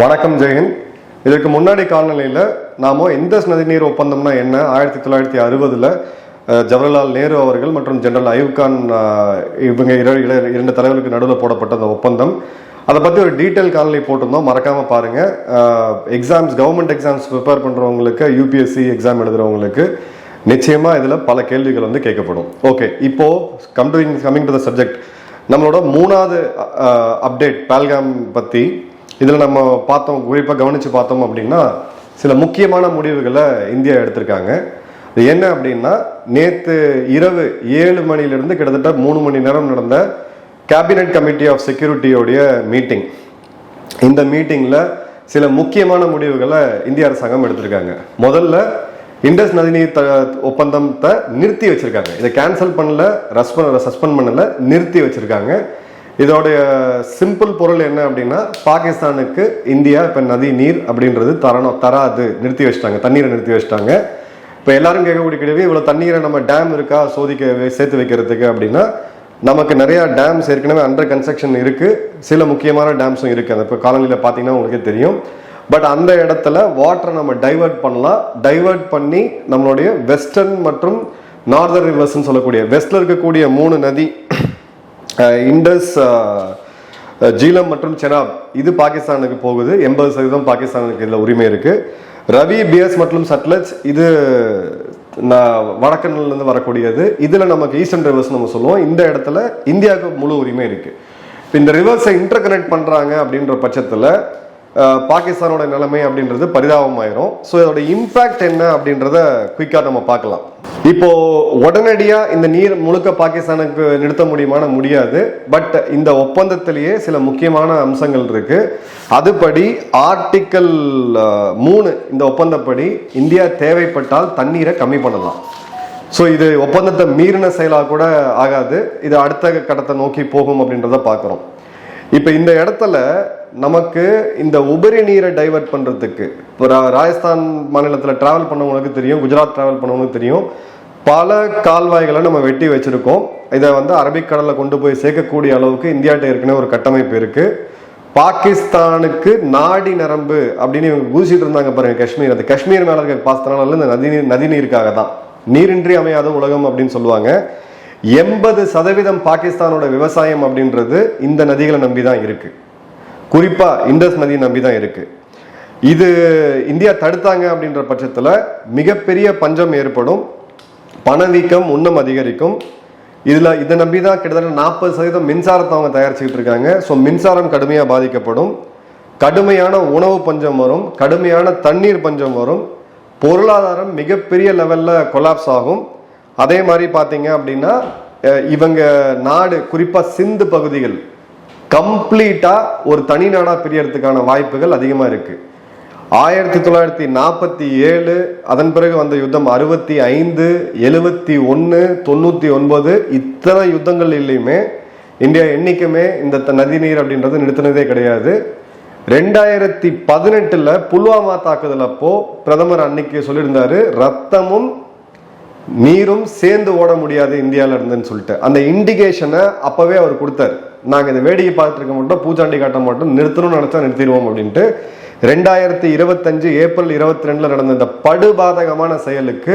வணக்கம் ஜெயின் இதற்கு முன்னாடி காலநிலையில் நாம இந்தஸ் நதிநீர் ஒப்பந்தம்னா என்ன? ஆயிரத்தி தொள்ளாயிரத்தி அறுபதுல ஜவஹர்லால் நேரு அவர்கள் மற்றும் ஜெனரல் அயூப் கான் இவங்க இர- இரண்டு தலைவர்களுக்கு நடுவில் போடப்பட்ட அந்த ஒப்பந்தம். அதை பற்றி ஒரு டீட்டெயில் காணொலி போட்டிருந்தோம். மறக்காமல் பாருங்கள் எக்ஸாம்ஸ் கவர்மெண்ட் எக்ஸாம்ஸ் ப்ரிப்பேர் பண்ணுறவங்களுக்கு யூபிஎஸ்சி எக்ஸாம் எழுதுறவங்களுக்கு நிச்சயமாக இதில் பல கேள்விகள் வந்து கேட்கப்படும். ஓகே இப்போது come to coming to the subject நம்மளோட மூணாவது அப்டேட் பால்காம் பற்றி இதில் நம்ம பார்த்தோம் குறிப்பாக கவனித்து பார்த்தோம் அப்படின்னா சில முக்கியமான முடிவுகளை இந்தியா எடுத்திருக்காங்க. இது என்ன அப்படின்னா நேற்று இரவு ஏழு மணிலிருந்து கிட்டத்தட்ட மூணு மணி நேரம் நடந்த கேபினட் கமிட்டி ஆஃப் செக்யூரிட்டியோடைய மீட்டிங். இந்த மீட்டிங்கில் சில முக்கியமான முடிவுகளை இந்திய அரசாங்கம் எடுத்திருக்காங்க. முதல்ல இண்டஸ் நதிநீர் த ஒப்பந்தத்தை நிறுத்தி வச்சிருக்காங்க. இதை கேன்சல் பண்ணல ரெஸ்ப சஸ்பெண்ட் பண்ணல நிறுத்தி வச்சிருக்காங்க. இதோடைய சிம்பிள் பொருள் என்ன அப்படின்னா பாகிஸ்தானுக்கு இந்தியா இப்போ நதி நீர் அப்படின்றது தரணும் தராது. நிறுத்தி வச்சிட்டாங்க. தண்ணீரை நிறுத்தி வச்சிட்டாங்க. இப்போ எல்லாரும் கேட்கக்கூடிய கேள்வி இவ்வளோ தண்ணீரை நம்ம டேம் இருக்கா? சோதிக்க சேர்த்து வைக்கிறதுக்கு அப்படின்னா நமக்கு நிறையா டேம்ஸ் ஏற்கனவே அண்டர் கன்ஸ்ட்ரக்ஷன் இருக்குது சில முக்கியமான டேம்ஸும் இருக்குது அந்த இப்போ காலனியில் பார்த்தீங்கன்னா உங்களுக்கே தெரியும். பட் அந்த இடத்துல வாட்டரை நம்ம டைவர்ட் பண்ணலாம். டைவர்ட் பண்ணி நம்மளுடைய வெஸ்டர்ன் மற்றும் நார்தர்ன் ரிவர்ஸ்ன்னு சொல்லக்கூடிய வெஸ்டில் இருக்கக்கூடிய மூணு நதி இண்டஸ் ஜீலம் மற்றும் செனாப் இது பாகிஸ்தானுக்கு போகுது. எண்பது சதவீதம் பாகிஸ்தானுக்கு இதில் உரிமை இருக்குது ரவி பிஎஸ் மற்றும் சட்லஜ் இது நான் வரக்கூடியது. இதில் நமக்கு ஈஸ்டர்ன் ரிவர்ஸ் நம்ம சொல்லுவோம். இந்த இடத்துல இந்தியாவுக்கு முழு உரிமை இருக்குது இப்போ இந்த ரிவர்ஸை இன்டர் கனெக்ட் பண்ணுறாங்க அப்படின்ற பட்சத்தில் பாகிஸ்தானோட நிலைமை அப்படின்றது பரிதாபமாயிரும். ஸோ இதோட இம்பேக்ட் என்ன அப்படின்றத குயிக்காக நம்ம பார்க்கலாம். இப்போ உடனடியாக இந்த நீர் முழுக்க பாகிஸ்தானுக்கு நிறுத்த முடியுமான முடியாது. பட் இந்த ஒப்பந்தத்திலேயே சில முக்கியமான அம்சங்கள் இருக்கு. அதுபடி ஆர்டிக்கல் மூணு இந்த ஒப்பந்தப்படி இந்தியா தேவைப்பட்டால் தண்ணீரை கம்மி பண்ணலாம். ஸோ இது ஒப்பந்தத்தை மீறின செயலாக கூட ஆகாது. இது அடுத்த கட்டத்தை நோக்கி போகும் அப்படின்றத பார்க்குறோம். இப்போ இந்த இடத்துல நமக்கு இந்த உபரி நீரை டைவர்ட் பண்ணுறதுக்கு இப்போ ரா- ராஜஸ்தான் மாநிலத்தில் ட்ராவல் பண்ணவங்களுக்கு தெரியும் குஜராத் ட்ராவல் பண்ணவங்களுக்கு தெரியும். பல கால்வாய்களை நம்ம வெட்டி வச்சுருக்கோம். இதை வந்து அரபிக்கடலில் கொண்டு போய் சேர்க்கக்கூடிய அளவுக்கு இந்தியாட்ட ஏற்கனவே ஒரு கட்டமைப்பு இருக்குது பாகிஸ்தானுக்கு நாடி நரம்பு அப்படின்னு இவங்க பூசிட்டு இருந்தாங்க பாருங்க காஷ்மீர். அந்த காஷ்மீர் மேல இருக்க பாஸ்தனால இந்த நதி நீர் நதி நீருக்காக தான். நீரின்றி அமையாத உலகம் அப்படின்னு சொல்லுவாங்க. எண்பது சதவீதம் பாகிஸ்தானோட விவசாயம் அப்படின்றது இந்த நதிகளை நம்பி தான் இருக்குது குறிப்பாக இண்டஸ் நதியை நம்பி தான் இருக்குது இது இந்தியா தடுத்தாங்க அப்படின்ற பட்சத்தில் மிகப்பெரிய பஞ்சம் ஏற்படும். பணவீக்கம் இன்னும் அதிகரிக்கும். இதில் இதை நம்பி தான் கிட்டத்தட்ட நாற்பது சதவீதம் மின்சாரத்தை அவங்க தயாரிச்சுக்கிட்டு இருக்காங்க. ஸோ மின்சாரம் கடுமையாக பாதிக்கப்படும். கடுமையான உணவு பஞ்சம் வரும். கடுமையான தண்ணீர் பஞ்சம் வரும். பொருளாதாரம் மிகப்பெரிய லெவலில் கொலாப்ஸ் ஆகும். அதே மாதிரி பார்த்தீங்க அப்படின்னா இவங்க நாடு குறிப்பாக சிந்து பகுதிகள் கம்ப்ளீட்டாக ஒரு தனி நாடாக பிரியறதுக்கான வாய்ப்புகள் அதிகமாக இருக்குது ஆயிரத்தி தொள்ளாயிரத்தி நாற்பத்தி ஏழு அதன் பிறகு வந்த யுத்தம் அறுபத்தி ஐந்து எழுபத்தி ஒன்று தொண்ணூற்றி ஒன்பது இத்தனை யுத்தங்கள் இல்லையுமே இந்தியா என்றைக்குமே இந்த நதிநீர் அப்படின்றது நிறுத்தினதே கிடையாது. ரெண்டாயிரத்தி பதினெட்டில் புல்வாமா தாக்குதல் அப்போ பிரதமர் அன்னைக்கு சொல்லியிருந்தாரு ரத்தமும் நீரும் சேர்ந்து ஓட முடியாது இந்தியாவில் இருந்துன்னு சொல்லிட்டு. அந்த இண்டிகேஷனை அப்போவே அவர் கொடுத்தாரு. நாங்கள் இந்த வேடிக்கை பார்த்துருக்க மட்டும் மாட்டோம் பூச்சாண்டி காட்ட மாட்டோம் நிறுத்தணும்னு நினச்சா நிறுத்திடுவோம் அப்படின்ட்டு. ரெண்டாயிரத்தி இருபத்தஞ்சு ஏப்ரல் இருபத்தி ரெண்டில் நடந்த இந்த படுபாதகமான செயலுக்கு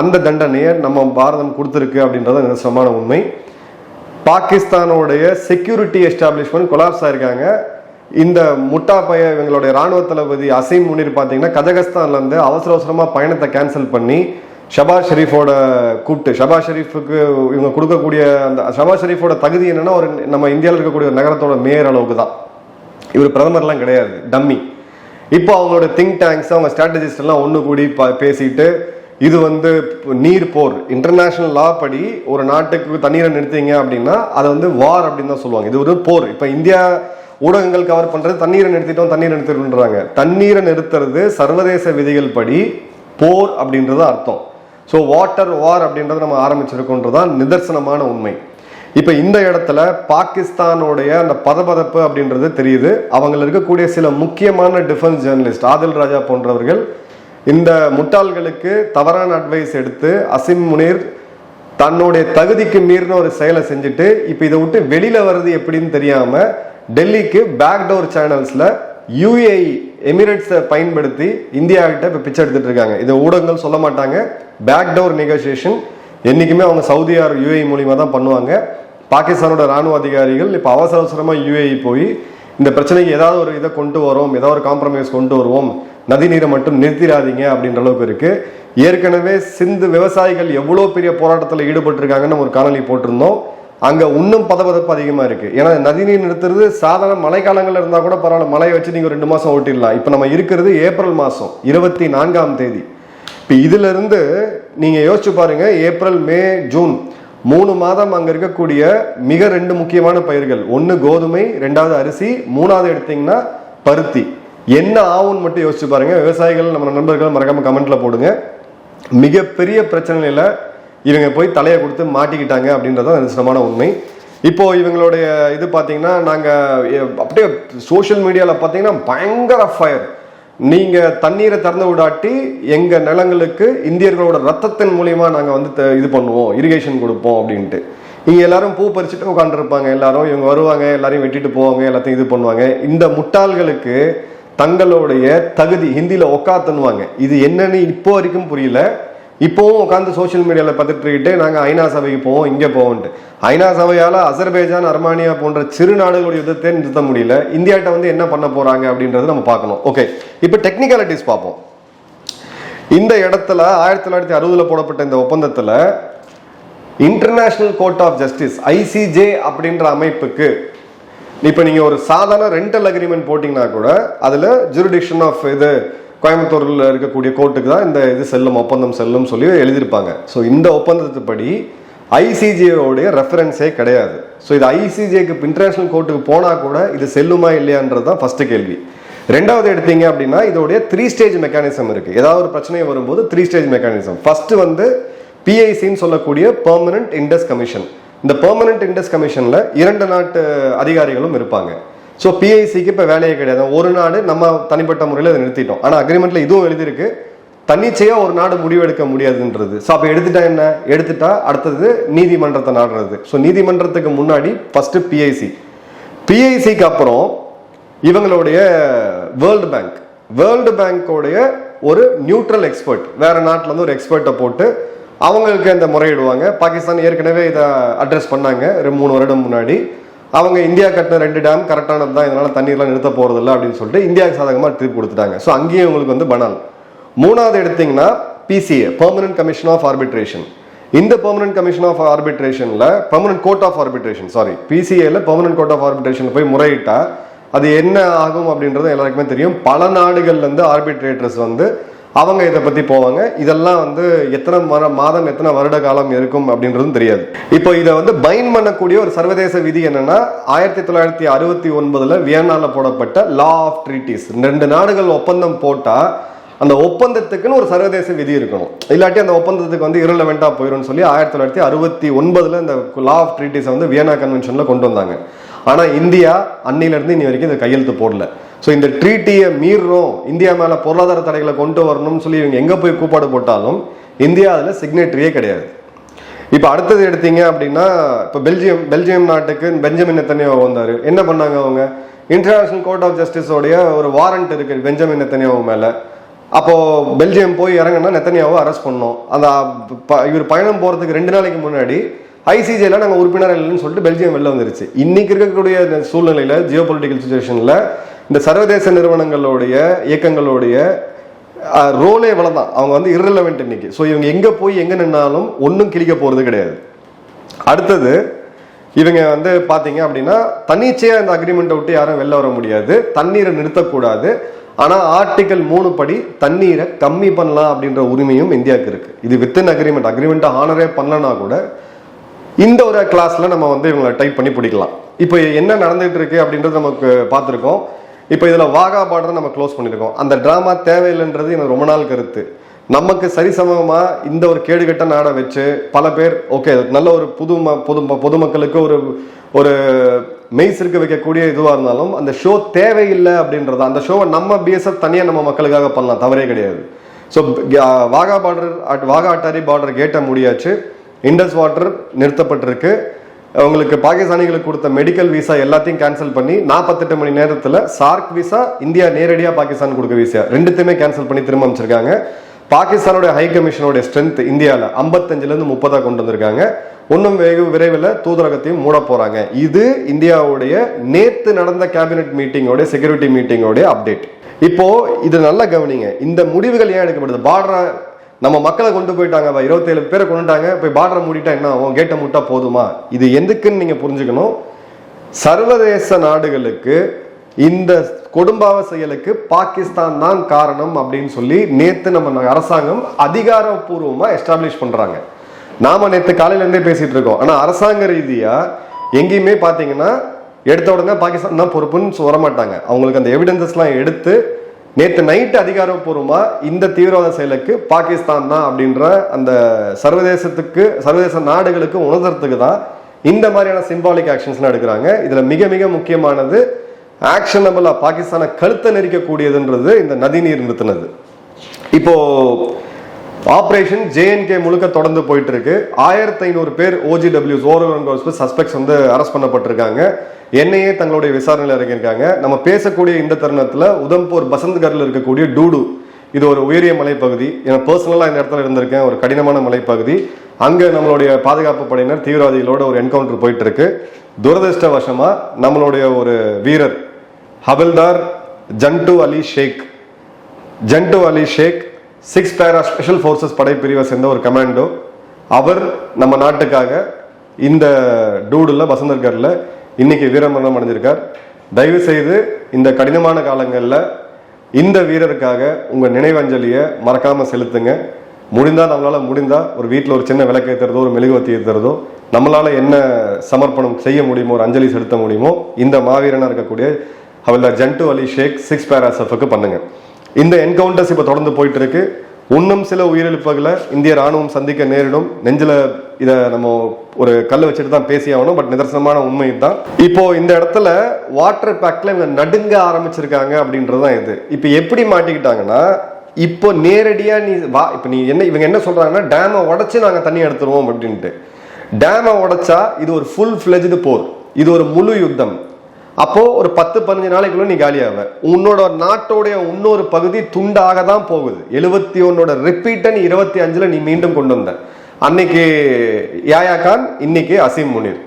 அந்த தண்டனையை நம்ம பாரதம் கொடுத்துருக்கு அப்படின்றது நிதர்சனமான உண்மை. பாகிஸ்தானோடைய செக்யூரிட்டி எஸ்டாப்ளிஷ்மெண்ட் கொலாப்ஸ் ஆயிருக்காங்க. இந்த முட்டா பைய இவங்களுடைய ராணுவ தளபதி அசீம் முனிர் பார்த்தீங்கன்னா கஜகஸ்தான்லேருந்து அவசர அவசரமாக பயணத்தை கேன்சல் பண்ணி ஷபாஸ் ஷெரீஃபோட கூப்பிட்டு ஷபாஸ் ஷெரீஃபுக்கு இவங்க கொடுக்கக்கூடிய அந்த ஷபாஸ் ஷெரீஃபோட தகுதி என்னன்னா ஒரு நம்ம இந்தியாவில் இருக்கக்கூடிய நகரத்தோட மேயர் அளவுக்கு தான். இவர் பிரதமர்லாம் கிடையாது டம்மி. இப்போ அவங்களோட திங்க் டேங்க்ஸ் அவங்க ஸ்ட்ராட்டஜிஸ்ட் எல்லாம் ஒன்று கூடி ப- பேசிட்டு இது வந்து நீர் போர் இன்டர்நேஷனல் லா படி ஒரு நாட்டுக்கு தண்ணீரை நிறுத்திங்க அப்படின்னா அதை வந்து வார் அப்படின்னு தான் சொல்லுவாங்க. இது ஒரு போர். இப்போ இந்தியா ஊடகங்கள் கவர் பண்ணுறது தண்ணீரை நிறுத்திட்டோம் தண்ணீரை நிறுத்திடுன்றாங்க தண்ணீரை நிறுத்துறது சர்வதேச விதிகள் படி போர் அப்படின்றது அர்த்தம். ஸோ வாட்டர் வார் அப்படின்றத நம்ம ஆரம்பிச்சிருக்கோன்றதான் நிதர்சனமான உண்மை. இப்போ இந்த இடத்துல பாகிஸ்தானுடைய அந்த பதபதப்பு அப்படின்றது தெரியுது. அவங்கள இருக்கக்கூடிய சில முக்கியமான டிஃபென்ஸ் ஜேர்னலிஸ்ட் ஆதில் ராஜா போன்றவர்கள் இந்த முட்டாள்களுக்கு தவறான அட்வைஸ் எடுத்து அசிம் முனீர் தன்னுடைய தகுதிக்கு மீறின ஒரு செயலை செஞ்சுட்டு இப்போ இதை விட்டு வெளியில் வர்றது எப்படின்னு தெரியாமல் டெல்லிக்கு பேக்டோர் சேனல்ஸில் யூஏஇ எமிரேட்ஸை பயன்படுத்தி இந்தியா கிட்ட இப்போ பிச்சை எடுத்துட்டு இருக்காங்க இதை ஊடகங்கள் சொல்ல மாட்டாங்க. பேக்டோர் நெகோசியேஷன் என்றைக்குமே அவங்க சவுதி ஆர் யூஏஇ மூலிமா தான் பண்ணுவாங்க. பாகிஸ்தானோட ராணுவ அதிகாரிகள் இப்போ அவசர அவசரமாக யூஏஇ போய் இந்த பிரச்சனைக்கு ஏதாவது ஒரு இதை கொண்டு வரோம் ஏதாவது ஒரு காம்ப்ரமைஸ் கொண்டு வருவோம் நதிநீரை மட்டும் நிறுத்திடாதீங்க அப்படின்ற அளவுக்கு இருக்குது ஏற்கனவே சிந்து விவசாயிகள் எவ்வளோ பெரிய போராட்டத்தில் ஈடுபட்டிருக்காங்கன்னு ஒரு காணொலி போட்டிருந்தோம். அங்கே இன்னும் பதபதப்பு அதிகமாக இருக்குது ஏன்னா நதிநீர் நிறுத்துறது சாதாரண மழைக்காலங்களில் இருந்தால் கூட பரவாயில்ல மழையை வச்சு நீங்கள் ரெண்டு மாதம் ஓட்டிடலாம். இப்போ நம்ம இருக்கிறது ஏப்ரல் மாதம் இருபத்தி நான்காம் தேதி. இப்போ இதிலிருந்து நீங்கள் யோசிச்சு பாருங்கள் ஏப்ரல் மே ஜூன் மூணு மாதம் அங்கே இருக்கக்கூடிய மிக ரெண்டு முக்கியமான பயிர்கள். ஒன்று கோதுமை ரெண்டாவது அரிசி மூணாவது எடுத்தீங்கன்னா பருத்தி. என்ன ஆகும்னு மட்டும் யோசிச்சு பாருங்கள் விவசாயிகள் நம்ம நண்பர்கள் மறக்காமல் கமெண்ட்டில் போடுங்க. மிகப்பெரிய பிரச்சனையில் இவங்க போய் தலையை கொடுத்து மாட்டிக்கிட்டாங்க அப்படின்றது தான் நிதர்சனமான உண்மை. இப்போ இவங்களுடைய இது பார்த்தீங்கன்னா நாங்கள் அப்படியே சோஷியல் மீடியாவில் பார்த்தீங்கன்னா பயங்கர ஃபயர் நீங்கள் தண்ணீரை திறந்து விடாட்டி எங்கள் நிலங்களுக்கு இந்தியர்களோட ரத்தத்தின் மூலியமா நாங்கள் வந்து த- இது பண்ணுவோம் இரிகேஷன் கொடுப்போம் அப்படின்ட்டு. இங்கே எல்லாரும் பூ பறிச்சுட்டு உட்காந்துருப்பாங்க எல்லாரும் இவங்க வருவாங்க எல்லாரையும் வெட்டிட்டு போவாங்க எல்லாத்தையும் இது பண்ணுவாங்க. இந்த முட்டாள்களுக்கு தங்களுடைய தகுதி ஹிந்தியில் ஒக்காத்துன்னுவாங்க. இது என்னன்னு இப்போ வரைக்கும் புரியல. இப்போவும் உட்காந்து சோஷியல் மீடியாவில் பார்த்துட்டு நாங்கள் ஐநா சபைக்கு போவோம் இங்கே போவோம்ட்டு ஐநா சபையால் அசர்பேஜான் அர்மானியா போன்ற சிறு நாடுகளுடைய யுத்தத்தை நிறுத்த முடியல. இந்தியாட்ட வந்து என்ன பண்ண போறாங்க அப்படின்றது நம்ம பார்க்கணும். ஓகே இப்போ டெக்னிக்காலிட்டிஸ் பார்ப்போம். இந்த இடத்துல ஆயிரத்தி தொள்ளாயிரத்தி அறுபதுல போடப்பட்ட இந்த ஒப்பந்தத்தில் international court of justice ICJ அப்படின்ற அமைப்புக்கு இப்போ நீங்கள் ஒரு சாதாரண ரெண்டல் அக்ரிமெண்ட் போட்டிங்கன்னா கூட அதில் ஜூரிடிக்ஷன் ஆஃப் இது கோயம்புத்தூரில் இருக்கக்கூடிய கோர்ட்டுக்கு தான் இந்த இது செல்லும் ஒப்பந்தம் செல்லும் சொல்லி எழுதியிருப்பாங்க. ஸோ இந்த ஒப்பந்தத்துப்படி ஐசிஜேவோடைய ரெஃபரன்ஸே கிடையாது. ஸோ இது ஐசிஜேக்கு இன்டர்நேஷ்னல் கோர்ட்டுக்கு போனால் கூட இது செல்லுமா இல்லையான்றது தான் ஃபஸ்ட்டு கேள்வி. ரெண்டாவது எடுத்தீங்க அப்படின்னா இதோடைய த்ரீ ஸ்டேஜ் மெக்கானிசம் இருக்குது ஏதாவது ஒரு பிரச்சனை வரும்போது த்ரீ ஸ்டேஜ் மெக்கானிசம் ஃபஸ்ட்டு வந்து பிஐசின்னு சொல்லக்கூடிய பெர்மனன்ட் இண்டஸ் கமிஷன் இந்த பெர்மனன்ட் இண்டஸ் கமிஷனில் இரண்டு நாட்டு அதிகாரிகளும் இருப்பாங்க. ஸோ பிஐசிக்கு இப்போ வேலையே கிடையாது. ஒரு நாடு நம்ம தனிப்பட்ட முறையில் அதை நிறுத்திட்டோம். ஆனால் அக்ரிமெண்ட்ல இதுவும் எழுதியிருக்கு. தன்னிச்சையாக ஒரு நாடு முடிவெடுக்க முடியாதுன்றது. ஸோ அப்போ எடுத்துட்டா என்ன? எடுத்துட்டா அடுத்தது நீதிமன்றத்தை நாடுறது. ஸோ நீதிமன்றத்துக்கு முன்னாடி ஃபர்ஸ்ட் பிஐசி பிஐசிக்கு அப்புறம் இவங்களுடைய வேர்ல்டு பேங்க் வேர்ல்டு பேங்கோடைய ஒரு நியூட்ரல் எக்ஸ்பர்ட் வேற நாட்டில் இருந்து ஒரு எக்ஸ்பர்ட்டை போட்டு அவங்களுக்கு இந்த முறையிடுவாங்க. பாகிஸ்தான் ஏற்கனவே இதை அட்ரஸ் பண்ணாங்க. ஒரு மூணு வருடம் முன்னாடி. அவங்க இந்தியா கட்டின ரெண்டு டேம் கரெக்டானது தான் இதனால் தண்ணீர்லாம் நிறுத்த போகிறதில்ல அப்படின்னு சொல்லிட்டு இந்தியாவுக்கு சாதகமாக திருப்பி கொடுத்துட்டாங்க. ஸோ அங்கேயும் உங்களுக்கு வந்து பனால் மூணாவது எடுத்தீங்கன்னா PCA permanent commission of arbitration இந்த permanent commission of ஆர்பிட்ரேஷனில் permanent court of arbitration sorry பிசிஏல permanent court of arbitration போய் முறையிட்டா அது என்ன ஆகும் அப்படின்றது எல்லாருக்குமே தெரியும். பல நாடுகள்லேருந்து ஆர்பிட்ரேட்டர்ஸ் வந்து அவங்க இதை பத்தி போவாங்க. இதெல்லாம் வந்து எத்தனை மர- மாதம் எத்தனை வருட காலம் இருக்கும் அப்படின்றதும் தெரியாது. இப்போ இதை வந்து பைன் பண்ணக்கூடிய ஒரு சர்வதேச விதி என்னன்னா ஆயிரத்தி தொள்ளாயிரத்தி அறுபத்தி ஒன்பதுல வியன்னால போடப்பட்ட லா ஆஃப் ட்ரீட்டிஸ் ரெண்டு நாடுகள் ஒப்பந்தம் போட்டா அந்த ஒப்பந்தத்துக்குன்னு ஒரு சர்வதேச விதி இருக்கணும். இல்லாட்டி அந்த ஒப்பந்தத்துக்கு வந்து இரலவெண்டா போயிடும்னு சொல்லி ஆயிரத்தி தொள்ளாயிரத்தி அறுபத்தி ஒன்பதுல இந்த லா ஆஃப் ட்ரீட்டிஸை வந்து வியனா கன்வென்ஷன்ல கொண்டு வந்தாங்க. ஆனா இந்தியா அன்னையிலிருந்து இனி வரைக்கும் இந்த கையெழுத்து போடல. ஸோ இந்த ட்ரீட்டியை மீறுறோம். இந்தியா மேலே பொருளாதார தடைகளை கொண்டு வரணும்னு சொல்லி இவங்க எங்கே போய் கூப்பாடு போட்டாலும் இந்தியா அதில் சிக்னேட்ரியே கிடையாது. இப்போ அடுத்தது எடுத்தீங்க அப்படின்னா இப்போ பெல்ஜியம் பெல்ஜியம் நாட்டுக்கு பெஞ்சமின் எத்தனையோ வந்தார். என்ன பண்ணாங்க அவங்க? இன்டர்நேஷ்னல் கோர்ட் ஆஃப் ஜஸ்டிஸோடைய ஒரு வாரண்ட் இருக்குது பெஞ்சமின் நெத்தனியாவோ மேலே. அப்போது பெல்ஜியம் போய் இறங்குனா நெத்தனியாவை அரெஸ்ட் பண்ணோம். அந்த ப- இவர் பயணம் போகிறதுக்கு ரெண்டு நாளைக்கு முன்னாடி ஐசிஜேல நாங்கள் உறுப்பினர் இல்லைன்னு சொல்லிட்டு பெல்ஜியம் வெளில வந்துருச்சு. இன்னைக்கு இருக்கக்கூடிய சூழ்நிலையில் ஜியோ பொலிட்டிக்கல் சுச்சுவேஷனில் இந்த சர்வதேச நிறுவனங்களுடைய இயக்கங்களுடைய ரோலே இவ்வளோதான் அவங்க வந்து இரலவெண்ட் இன்னைக்கு. ஸோ இவங்க எங்கே போய் எங்கே நின்னாலும் ஒன்றும் கிழிக்க போகிறது கிடையாது. அடுத்தது இவங்க வந்து பார்த்தீங்க அப்படின்னா தன்னிச்சையாக இந்த அக்ரிமெண்ட்டை விட்டு யாரும் வெளில வர முடியாது. தண்ணீரை நிறுத்தக்கூடாது. ஆனால் ஆர்டிக்கல் மூணு படி தண்ணீரை கம்மி பண்ணலாம் அப்படின்ற உரிமையும் இந்தியாவுக்கு இருக்குது இது வித்தின் அக்ரிமெண்ட் அக்ரிமெண்ட்டை ஆனரே பண்ணலனா கூட இந்த ஒரு கிளாஸில் நம்ம வந்து இவங்களை டைப் பண்ணி பிடிக்கலாம். இப்போ என்ன நடந்துகிட்டு இருக்கு அப்படின்றது நமக்கு பார்த்துருக்கோம். இப்போ இதில் வாகா பார்டர் நம்ம க்ளோஸ் பண்ணியிருக்கோம் அந்த ட்ராமா தேவையில்லைன்றது எனக்கு ரொம்ப நாள் கருத்து. நமக்கு சரிசமமாக இந்த ஒரு கேடுகட்ட நாடை வச்சு பல பேர் ஓகே நல்ல ஒரு புது ம- பொது பொதுமக்களுக்கு ஒரு ஒரு மெய்சிற்கு வைக்கக்கூடிய இதுவாக இருந்தாலும் அந்த ஷோ தேவையில்லை அப்படின்றது அந்த ஷோவை நம்ம பிஎஸ்எஃப் தனியாக நம்ம மக்களுக்காக பண்ணலாம் தவறே கிடையாது. So Wagah border Wagah Attari border கேட்ட முடியாச்சு. Indies water நிறுத்தப்பட்டிருக்கு. அவங்களுக்கு பாகிஸ்தானிகளுக்கு கொடுத்த மெடிக்கல் விசா எல்லாத்தையும் கேன்சல் பண்ணி நாற்பத்தெட்டு மணி நேரத்தில் சார்க் விசா இந்தியா நேரடியாக பாகிஸ்தான் கொடுக்க விசா ரெண்டுத்தையுமே கேன்சல் பண்ணி திரும்ப அமைச்சிருக்காங்க பாகிஸ்தானோட ஹை கமிஷனோட ஸ்ட்ரென்த் இந்தியாவில் ஐம்பத்தஞ்சுலேருந்து முப்பதாக கொண்டு வந்திருக்காங்க. ஒன்றும் வெகு விரைவில் தூதரகத்தையும் மூட போகிறாங்க இது இந்தியாவுடைய நேற்று நடந்த கேபினெட் மீட்டிங்கோட செக்யூரிட்டி மீட்டிங்கோடைய அப்டேட் இப்போ இது நல்லா கவனிங்க. இந்த முடிவுகள் ஏன் எடுக்கப்படுது? பார்டர் நம்ம மக்களை கொண்டு போயிட்டாங்க இருபத்தேழு பேரை கொண்டுட்டாங்க போய் பார்டரை மூடிட்டா என்ன ஆகும்? கேட்டை மூட்டா போதுமா? இது எதுக்குன்னு நீங்கள் புரிஞ்சுக்கணும். சர்வதேச நாடுகளுக்கு இந்த கொடும்பாவ செயலுக்கு பாகிஸ்தான் தான் காரணம் அப்படின்னு சொல்லி நேற்று நம்ம அரசாங்கம் அதிகாரப்பூர்வமாக எஸ்டாப்ளிஷ் பண்ணுறாங்க நாம நேற்று காலையிலேருந்தே பேசிகிட்டு பேசிட்டு இருக்கோம். ஆனால் அரசாங்க ரீதியாக எங்கேயுமே பார்த்தீங்கன்னா எடுத்த உடனே பாகிஸ்தான் தான் பொறுப்புன்னு வர மாட்டாங்க. அவங்களுக்கு அந்த எவிடன்சஸ்லாம் எடுத்து நேற்று நைட்டு அதிகாரப்பூர்வமா இந்த தீவிரவாத செயலுக்கு பாகிஸ்தான் தான் அப்படின்ற அந்த சர்வதேசத்துக்கு சர்வதேச நாடுகளுக்கு உணர்த்துறதுக்கு தான் இந்த மாதிரியான சிம்பாலிக் ஆக்ஷன்ஸ்லாம் எடுக்கிறாங்க. இதுல மிக மிக முக்கியமானது ஆக்ஷனபிளா பாகிஸ்தானை கழுத்தை நெரிக்கக்கூடியதுன்றது இந்த நதிநீர் நிறுத்தினது. இப்போ ஆப்ரேஷன் ஜேஎன்கே முழுக்க தொடர்ந்து போயிட்டு இருக்கு ஆயிரத்தி ஐநூறு பேர் ஓஜிடபிள்யூ ஓரோ சஸ்பெக்ட்ஸ் வந்து அரெஸ்ட் பண்ணப்பட்டிருக்காங்க. என்னையே தங்களுடைய விசாரணையில் இறங்கியிருக்காங்க நம்ம பேசக்கூடிய இந்த தருணத்தில் உதம்பூர் பசந்த்கரில் இருக்கக்கூடிய டூடு. இது ஒரு உயரிய மலைப்பகுதி. ஏன்னா பர்சனலாக இந்த இடத்துல இருந்திருக்கேன். ஒரு கடினமான மலைப்பகுதி. அங்கே நம்மளுடைய பாதுகாப்பு படையினர் தீவிரவாதிகளோட ஒரு என்கவுண்டர் போயிட்டு இருக்கு துரதிருஷ்டவசமாக நம்மளுடைய ஒரு வீரர் havildar Jhantu Ali Sheikh. Jhantu Ali Sheikh six para special forces படைப்பிரிவை சேர்ந்த ஒரு கமாண்டோ அவர் நம்ம நாட்டுக்காக இந்த டூடில் வசந்தர்கரில் இன்னைக்கு வீரமரணம் அடைஞ்சிருக்கார். தயவு செய்து இந்த கடினமான காலங்களில் இந்த வீரருக்காக உங்கள் நினைவஞ்சலியை மறக்காமல் செலுத்துங்க. முடிந்தால் நம்மளால் முடிந்தால் ஒரு வீட்டில் ஒரு சின்ன விளக்கு ஏற்றுறதோ ஒரு மெழுகுவத்தி ஏற்றுறதோ நம்மளால் என்ன சமர்ப்பணம் செய்ய முடியுமோ ஒரு அஞ்சலி செலுத்த முடியுமோ இந்த மாவீரனாக இருக்கக்கூடிய அவள் ஜன்டு அலி ஷேக் சிக்ஸ் பேராசஃபுக்கு பண்ணுங்கள் இந்த என்கவுண்டர்ஸ் இப்போ தொடர்ந்து போயிட்டு இருக்கு இன்னும் சில உயிரிழப்புகளை இந்திய ராணுவம் சந்திக்க நேரிடும். நெஞ்சில இதை நம்ம ஒரு கல் வச்சுட்டு தான் பேசி ஆகணும். பட் நிதர்சனமான உண்மை தான் இப்போ இந்த இடத்துல வாட்டர் பேக்ல இவங்க நடுங்க ஆரம்பிச்சிருக்காங்க அப்படின்றது தான் இது. இப்போ எப்படி மாட்டிக்கிட்டாங்கன்னா இப்போ நேரடியா நீ வா இப்போ நீ என்ன இவங்க என்ன சொல்றாங்கன்னா டேமை உடச்சி நாங்கள் தண்ணி எடுத்துருவோம் அப்படின்ட்டு. டேமை உடச்சா இது ஒரு ஃபுல் ஃபிளெஜ்டு போர். இது ஒரு முழு யுத்தம். அப்போ ஒரு பத்து பதினஞ்சு நாளைக்குள்ள நீ காலியாவ. உன்னோட நாட்டோடைய இன்னொரு பகுதி துண்டாக தான் போகுது. எழுபத்தி ஒன்னோட ரிப்பீட்டை நீ இருபத்தி அஞ்சுல நீ மீண்டும் கொண்டு வந்த. அன்னைக்கு யாயா கான் இன்னைக்கு அசீம் முனீர்.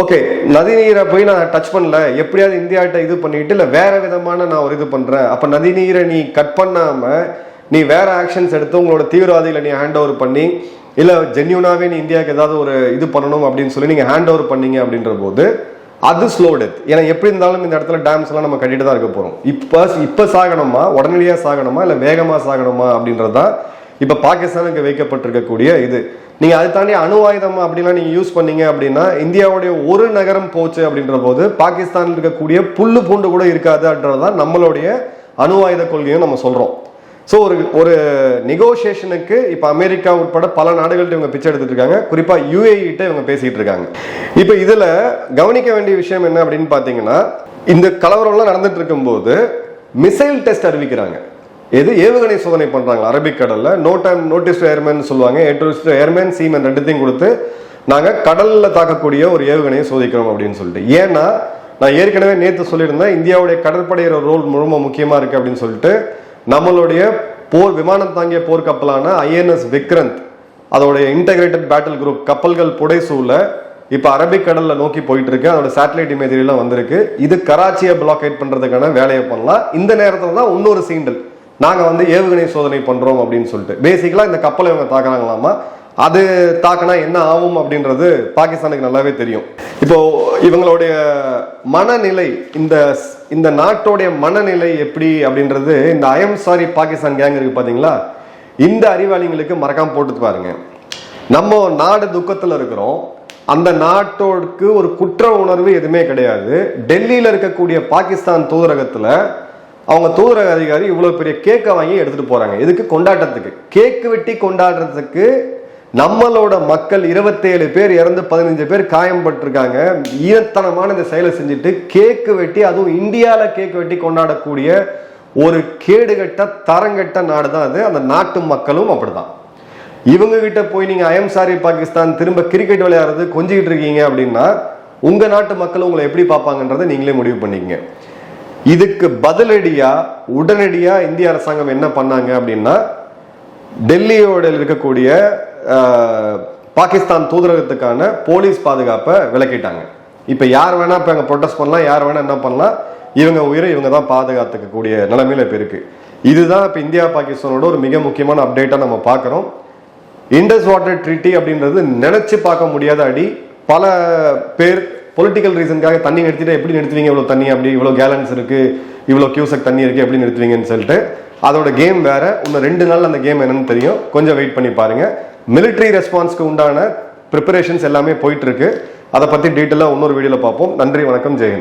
ஓகே நதிநீரை போய் நான் டச் பண்ணல. எப்படியாவது இந்தியாட்ட இது பண்ணிட்டு இல்லை வேற விதமான நான் ஒரு இது பண்றேன். அப்ப நதிநீரை நீ கட் பண்ணாம நீ வேற ஆக்ஷன்ஸ் எடுத்து உங்களோட தீவிரவாதிகளை நீ ஹேண்ட் ஓவர் பண்ணி இல்லை ஜென்யூனாகவே நீ இந்தியாவுக்கு ஏதாவது ஒரு இது பண்ணணும் அப்படின்னு சொல்லி நீங்கள் ஹேண்ட் ஓவர் பண்ணீங்க அப்படின்ற போது அது ஸ்லோ டெத் ஏன்னா எப்படி இருந்தாலும் இந்த இடத்துல டேம்ஸ் எல்லாம் நம்ம கட்டிட்டு தான் இருக்க போகிறோம் இப்போ இப்போ சாகணுமா? உடனடியாக சாகணுமா? இல்லை வேகமாக சாகணுமா? அப்படின்றது தான் இப்போ பாகிஸ்தானுக்கு வைக்கப்பட்டிருக்கக்கூடிய இது. நீங்கள் அதை தாண்டி அணு ஆயுதம் அப்படிலாம் நீங்கள் யூஸ் பண்ணீங்க அப்படின்னா இந்தியாவுடைய ஒரு நகரம் போச்சு அப்படின்ற போது பாகிஸ்தானில் இருக்கக்கூடிய புல்லு பூண்டு கூட இருக்காதுன்றதுதான் நம்மளுடைய அணு ஆயுத கொள்கையும் நம்ம சொல்கிறோம் ஸோ ஒரு ஒரு நெகோசியேஷனுக்கு இப்போ அமெரிக்கா உட்பட பல நாடுகள்கிட்ட இவங்க பிச்சை எடுத்துட்டு இருக்காங்க குறிப்பாக யூஏஇட்ட இவங்க பேசிட்டு இருக்காங்க இப்போ இதில் கவனிக்க வேண்டிய விஷயம் என்ன அப்படின்னு பார்த்தீங்கன்னா இந்த கலவரம்லாம் நடந்துட்டு இருக்கும்போது மிசைல் டெஸ்ட் அறிவிக்கிறாங்க. எது? ஏவுகணை சோதனை பண்ணுறாங்க அரபிக் கடலில். நோ டைம் நோட்டீஸ் ஏர்மேன் சொல்லுவாங்க. ஏர்மேன் சீமன் ரெண்டுத்தையும் கொடுத்து நாங்கள் கடலில் தாக்கக்கூடிய ஒரு ஏவுகணையை சோதிக்கிறோம் அப்படின்னு சொல்லிட்டு. ஏன்னா நான் ஏற்கனவே நேற்று சொல்லியிருந்தேன் இந்தியாவுடைய கடற்படையிற ரோல் ரொம்ப முக்கியமாக இருக்குது அப்படின்னு சொல்லிட்டு நம்மளுடைய போர் விமானம் தாங்கிய போர் கப்பலான ஐஎன்எஸ் விக்ரந்த் அதோடைய இன்டகிரேட்டட் பேட்டில் குரூப் கப்பல்கள் புடைசூல இப்போ அரபிக்கடல்ல நோக்கி போயிட்டு இருக்கு அதோட சேட்டலைட் இமேஜரியெல்லாம் வந்திருக்கு. இது கராச்சியை பிளாக்கேட் பண்ணுறதுக்கான வேலையை பண்ணலாம். இந்த நேரத்தில் தான் இன்னொரு சீண்டல். நாங்கள் வந்து ஏவுகணை சோதனை பண்ணுறோம் அப்படின்னு சொல்லிட்டு. பேசிக்கலாக இந்த கப்பலை இவங்க தாக்குறாங்களாமா அது தாக்கினா என்ன ஆகும் அப்படின்றது பாகிஸ்தானுக்கு நல்லாவே தெரியும். இப்போ இவங்களுடைய மனநிலை இந்த இந்த நாட்டோடைய மனநிலை எப்படி அப்படின்றது இந்த ஐஎம் சாரி பாகிஸ்தான் கேங் இருக்கு பார்த்தீங்களா இந்த அறிவாளிங்களுக்கு மறக்காம போட்டு பாருங்க. நம்ம நாடு துக்கத்தில் இருக்கிறோம். அந்த நாட்டோருக்கு ஒரு குற்ற உணர்வு எதுவுமே கிடையாது. டெல்லியில் இருக்கக்கூடிய பாகிஸ்தான் தூதரகத்தில் அவங்க தூதரக அதிகாரி இவ்வளோ பெரிய கேக்கை வாங்கி எடுத்துகிட்டு போகிறாங்க இதுக்கு கொண்டாட்டத்துக்கு. கேக்கு வெட்டி கொண்டாடுறதுக்கு நம்மளோட மக்கள் இருபத்தேழு பேர் இறந்து பதினஞ்சு பேர் காயம்பட்டிருக்காங்க ஈரத்தனமான இந்த செயலை செஞ்சுட்டு கேக்கு வெட்டி அதுவும் இந்தியால கேக்கு வெட்டி கொண்டாடக்கூடிய ஒரு கேடுகட்ட தரங்கட்ட நாடு தான் அது. அந்த நாட்டு மக்களும் அப்படிதான். இவங்க கிட்ட போய் நீங்க ஐஎம் சாரி பாகிஸ்தான் திரும்ப கிரிக்கெட் விளையாடுறது கொஞ்சிக்கிட்டு இருக்கீங்க அப்படின்னா உங்க நாட்டு மக்கள் உங்களை எப்படி பார்ப்பாங்கன்றதை நீங்களே முடிவு பண்ணிக்கங்க. இதுக்கு பதிலடியா உடனடியா இந்திய அரசாங்கம் என்ன பண்ணாங்க அப்படின்னா டெல்லியோட இருக்கக்கூடிய பாகிஸ்தான் தூதரகத்துக்கான போலீஸ் பாதுகாப்பை விலக்கிட்டாங்க. இப்போ யார் வேணா இப்போ அங்கே ப்ரொட்டஸ்ட் பண்ணலாம் யார் வேணா என்ன பண்ணலாம் இவங்க உயிரை இவங்க தான் பாதுகாத்துக்கக்கூடிய நிலைமையில் இப்போ இருக்கு. இதுதான் இப்போ இந்தியா பாகிஸ்தானோட ஒரு மிக முக்கியமான அப்டேட்டாக நம்ம பார்க்குறோம். இண்டஸ் வாட்டர் ட்ரீட்டி அப்படின்றது நினைச்சு பார்க்க முடியாத அடி. பல பேர் பொலிட்டிக்கல் ரீசனுக்காக தண்ணி நிறுத்திட்டு எப்படி நிறுத்துவீங்க? இவ்வளோ தண்ணி அப்படி இவ்வளோ கேலன்ஸ் இருக்கு இவ்வளோ கியூசக் தண்ணி இருக்கு எப்படி நிறுத்துவீங்கன்னு சொல்லிட்டு. அதோட கேம் வேற. இன்னும் ரெண்டு நாள் அந்த கேம் என்னன்னு தெரியும். கொஞ்சம் வெயிட் பண்ணி பாருங்க. மிலிட்ரி ரெஸ்பான்ஸ்க்கு உண்டான ப்ரிப்பரேஷன்ஸ் எல்லாமே போயிட்டு இருக்கு. அதை பத்தி டீட்டெயிலாக இன்னொரு வீடியோவில் பார்ப்போம். நன்றி வணக்கம் ஜெயன்